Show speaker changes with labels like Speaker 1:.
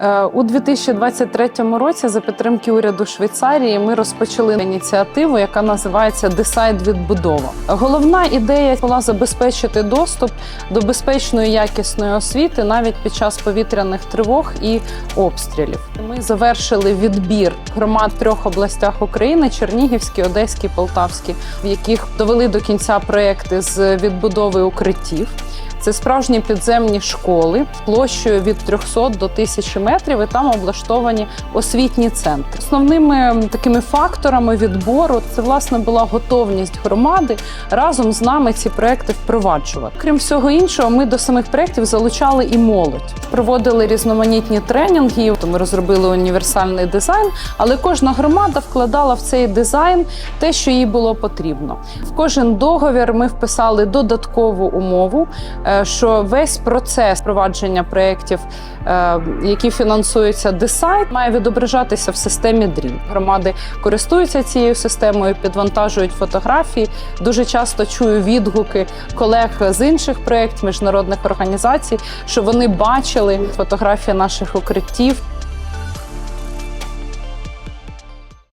Speaker 1: Е, У 2023 році за підтримки уряду Швейцарії ми розпочали ініціативу, яка називається Десайд відбудова. Головна ідея була забезпечити доступ до безпечної якісної освіти навіть під час повітряних тривог і обстрілів. Ми завершили відбір громад в трьох областях України: Чернігівській, Одеській, Полтавській, в яких довели до кінця проекти з відбудови укриттів. Це справжні підземні школи площею від 300 до 1000 метрів, і там облаштовані освітні центри. Основними такими факторами відбору це власне була готовність громади разом з нами ці проекти впроваджувати. Крім всього іншого, ми до самих проєктів залучали і молодь. Проводили різноманітні тренінги. Ми розробили універсальний дизайн, але кожна громада вкладала в цей дизайн те, що їй було потрібно. В кожен договір ми вписали додаткову умову, е, що весь процес провадження проєктів, е, які фінансуються десайт, має відображатися в системі DREAM. Громади користуються цією системою, підвантажують фотографії. Дуже часто чую відгуки колег з інших проєктів, міжнародних організацій, що вони бачили фотографії наших укриттів.